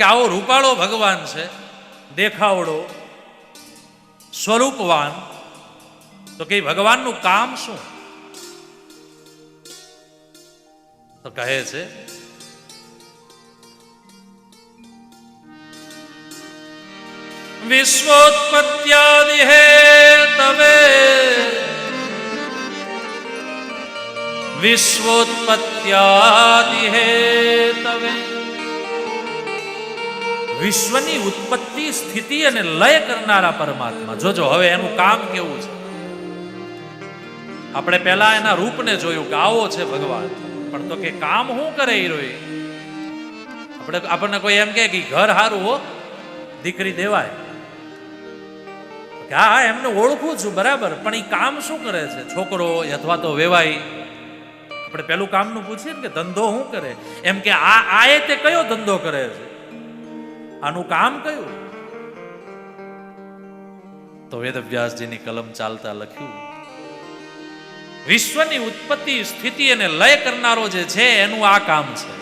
કે આવો રૂપાળો ભગવાન છે, દેખાવડો, સ્વરૂપવાન. તો કે ભગવાનનું કામ શું? તો કહે છે વિશ્વોત્પત્યાદિ હે તવે. વિશ્વોત્પત્યાદિ હે તવે. વિશ્વની ઉત્પત્તિ, સ્થિતિ અને લય કરનારા પરમાત્મા. જોજો, હવે એનું કામ કેવું છે? આપણે પહેલા એના રૂપને જોયું કે આવો છે ભગવાન. પણ તો કે કામ શું કરે એ આપણે, આપણને કોઈ એમ કે ઘર સારું હો, દીકરી દેવાય. હા એમને ઓળખું છું, બરાબર. પણ એ કામ શું કરે છે? છોકરો, અથવા તો વેવાય આપણે પેલું કામનું પૂછીએ ને કે ધંધો શું કરે? એમ કે આ આ તે કયો ધંધો કરે છે? આનું કામ કયું? તો વેદવ્યાસજીની કલમ ચાલતા લખ્યું, વિશ્વની ઉત્પત્તિ સ્થિતિ અને લય કરનારો જે છે, એનું આ કામ છે.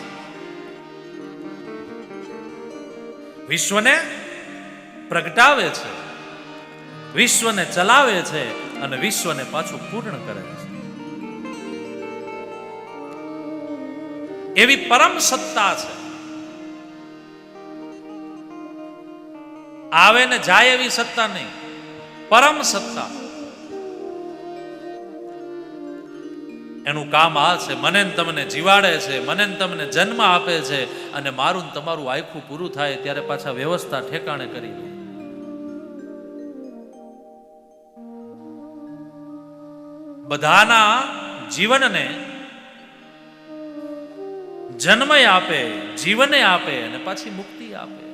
વિશ્વને પ્રગટાવે છે, વિશ્વને ચલાવે છે અને વિશ્વને પાછું પૂર્ણ કરે છે. એવી પરમ સત્તા છે. આવે ને જાય એવી સત્તા નહીં. પરમ સત્તા. એનું કામ આ છે, મને તમને જીવાડે છે, મને તમને જન્મ આપે છે અને મારું તમારું આખું પૂરું થાય ત્યારે પાછા વ્યવસ્થા ઠેકાણે કરી દે. બધાના જીવનને જન્મય આપે, જીવને આપે અને પાછી મુક્તિ આપે.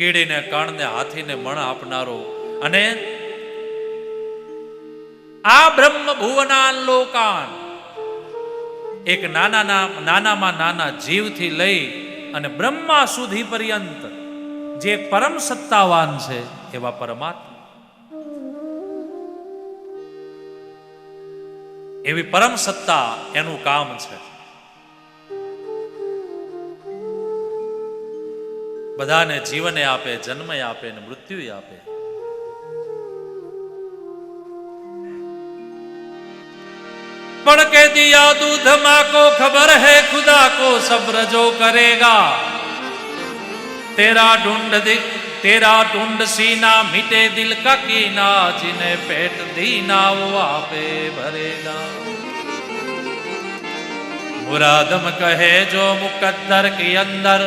કીડીને કણને હાથીને મણ આપનારો. અને આ બ્રહ્મ ભુવનાન લોકાન એક નાના નાનામાં નાના જીવથી લઈ અને બ્રહ્મા સુધી પર્યંત જે પરમ સત્તાવાન છે એવા પરમાત્મા. એવી પરમ સત્તા એનું કામ છે. બધાને જીવને આપે જન્મ આપે ને મૃત્યુ આપે પણ કે દિયા दूध माँ को खबर है खुदा को सब्र जो करेगा तेरा ढूंढ दि- तेरा ढूंढ सीना मिटे दिल का कीना जिन्हें पेट दीना वो आपे भरेगा मुरादम कहे जो मुकद्दर के अंदर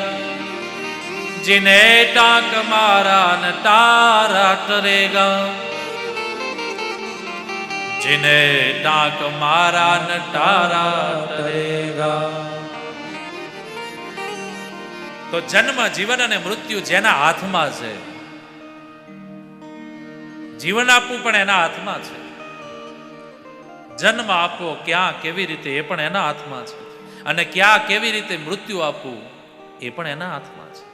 जिन्हें टाक मारा न तारा करेगा जिन्हें टाक मारा न तारा करेगा તો જન્મ જીવન અને મૃત્યુ જેના હાથમાં છે જીવન આપવું પણ એના હાથમાં છે જન્મ આપવો ક્યાં કેવી રીતે એ પણ એના હાથમાં છે અને ક્યાં કેવી રીતે મૃત્યુ આપવું એ પણ એના હાથમાં છે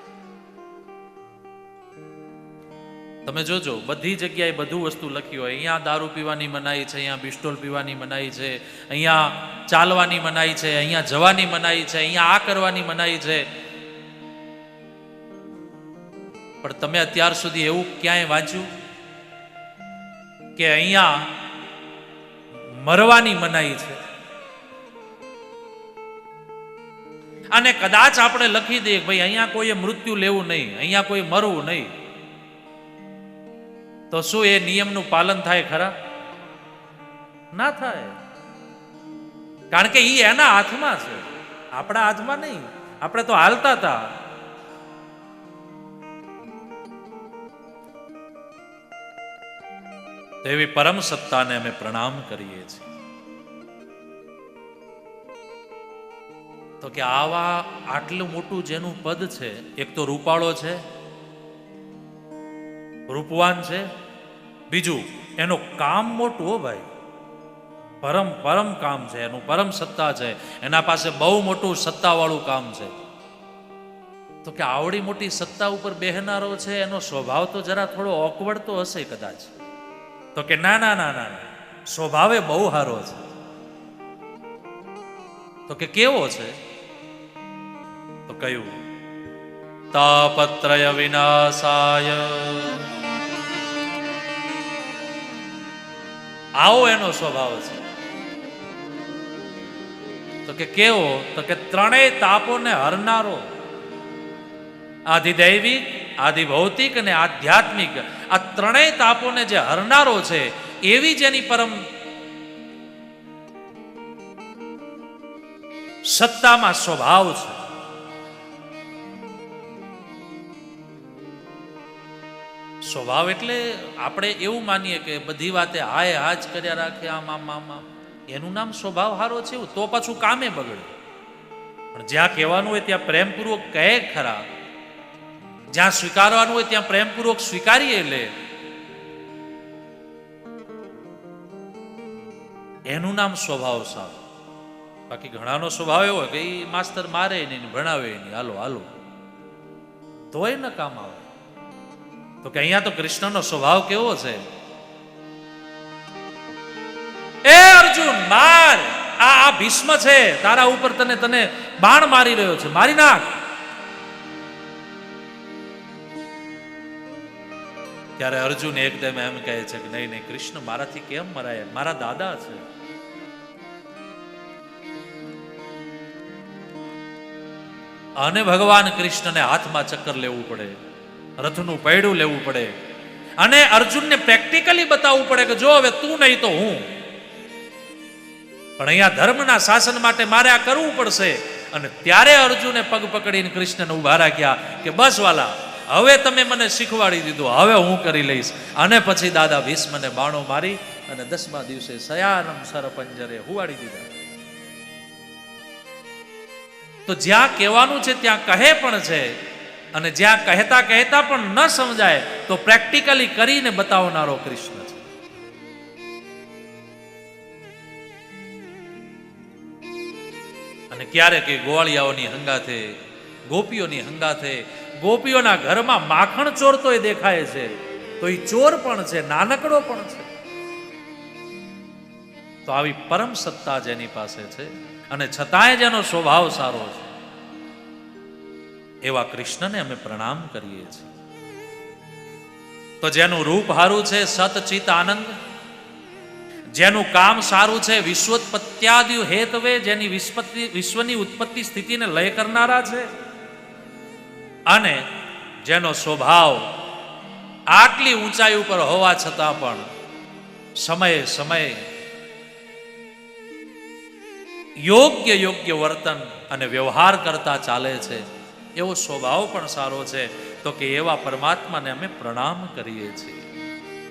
તમે જોજો, બધી જગ્યાએ બધું વસ્તુ લખ્યું હોય. અહીંયા દારૂ પીવાની મનાઈ છે, અહીંયા બિસ્ટોલ પીવાની મનાઈ છે, અહીંયા ચાલવાની મનાઈ છે, અહીંયા જવાની મનાઈ છે, અહીંયા આ કરવાની મનાઈ છે. પણ તમે અત્યાર સુધી એવું ક્યાંય વાંચ્યું કે અહીંયા મરવાની મનાઈ છે? અને કદાચ આપણે લખી દઈએ ભાઈ અહીંયા કોઈએ મૃત્યુ લેવું નહીં, અહીંયા કોઈ મરવું નહીં. તો શું એ નિયમનું પાલન થાય ખરા? ના થાય. કારણ કે એ એના હાથમાં છે. આપણા હાથમાં નહીં. આપણે તો હાલતા હતા. તેવી પરમ સત્તાને અમે પ્રણામ કરીએ છીએ. તો કે આવા આટલું મોટું જેનું પદ છે, એક તો રૂપાળો છે રૂપવાન છે. બીજું, એનું કામ મોટું હો ભાઈ. પરમ પરમ કામ છે, એનું પરમ સત્તા છે. એના પાસે બહુ મોટું સત્તાવાળું કામ છે. તો કે આવડી મોટી સત્તા ઉપર બેહનારો છે, એનો સ્વભાવ તો જરા થોડો ઓકવર્ડ તો હશે કદાચ. તો કે ના ના ના ના સ્વભાવે બહુ સારો છે. તો કે કેવો છે? તો કયું તાપત્રય વિનાશાય. આવો એનો સ્વભાવ છે. તો કે કેવો? તો કે ત્રણેય તાપોને હરનારો. આધિદૈવિક આદિ ભૌતિક અને આધ્યાત્મિક. આ ત્રણેય તાપોને જે હરનારો છે, એવી જેની પરમ સત્તામાં સ્વભાવ છે. સ્વભાવ એટલે આપણે એવું માનીએ કે બધી વાતે હાય હાજ કર્યા રાખે, આમ આમ આમ આમ. એનું નામ સ્વભાવ સારો છે એવું, તો પાછું કામે બગડે. પણ જ્યાં કહેવાનું હોય ત્યાં પ્રેમપૂર્વક કહે ખરા. જ્યાં સ્વીકારવાનું હોય ત્યાં પ્રેમપૂર્વક સ્વીકારીએ લે. એનું નામ સ્વભાવ સારો. બાકી ઘણાનો સ્વભાવ એવો કે એ માસ્તર મારે નહીં ભણાવે નહીં હાલો હાલો. તોય ન કામ આવે. તો કે અહીંયા તો કૃષ્ણનો સ્વભાવ કેવો છે? એ અર્જુન, માર! આ આ ભીષ્મ છે, તારા ઉપર તને તને બાણ મારી રહ્યો છે. મારી નાખ! ત્યારે અર્જુન એકદમ એમ કહે છે કે નહીં નહીં, કૃષ્ણ મારાથી કેમ મરાય? મારા દાદા છે. અને ભગવાન કૃષ્ણને હાથમાં ચક્કર લેવું પડે. રથનું પૈડું લેવું પડે. અને અર્જુનને પ્રેક્ટિકલી બતાવવું પડે કે જો હવે તું નહીં તો હું. પણ અહીંયા ધર્મના શાસન માટે મારે આ કરવું પડશે. અને ત્યારે અર્જુને પગ પકડીને કૃષ્ણને ઊભા રાખ્યા કે બસ વાલા, હવે તમે મને શીખવાડી દીધું, હવે હું કરી લઈશ. અને પછી દાદા ભીષ્મને બાણો મારી અને દસમા દિવસે સયાનમ સરપંજરે હુવાડી દીધા. તો જ્યાં કહેવાનું છે ત્યાં કહે પણ છે અને જ્યાં કહેતા કહેતા પણ ન સમજાય, તો પ્રેક્ટિકલી કરીને બતાવનારો કૃષ્ણ છે. અને ક્યારેક એ ગોવાળિયાઓની હંગાથે ગોપીઓની હંગાથે ગોપીઓના ઘરમાં માખણ ચોર તો એ દેખાય છે, તો એ ચોર પણ છે, નાનકડો પણ છે. તો આવી પરમ સત્તા જેની પાસે છે, અને છતાંય જેનો સ્વભાવ સારો છે. એવા કૃષ્ણને અમે પ્રણામ કરીએ છીએ. તો જેનું રૂપ સારું છે સતચિત આનંદ, જેનું કામ સારું છે વિશ્વોત્પત્યાદિ હેતવે, જેની વિસ્પત્તિ વિશ્વની ઉત્પત્તિ સ્થિતિને લય કરનારા છે. અને જેનો સ્વભાવ આટલી ઊંચાઈ ઉપર હોવા છતાં પણ સમયે સમયે યોગ્ય યોગ્ય વર્તન અને વ્યવહાર કરતા ચાલે છે. એવો સ્વભાવ પણ સારો છે. તો કે એવા પરમાત્માને અમે પ્રણામ કરીએ છીએ.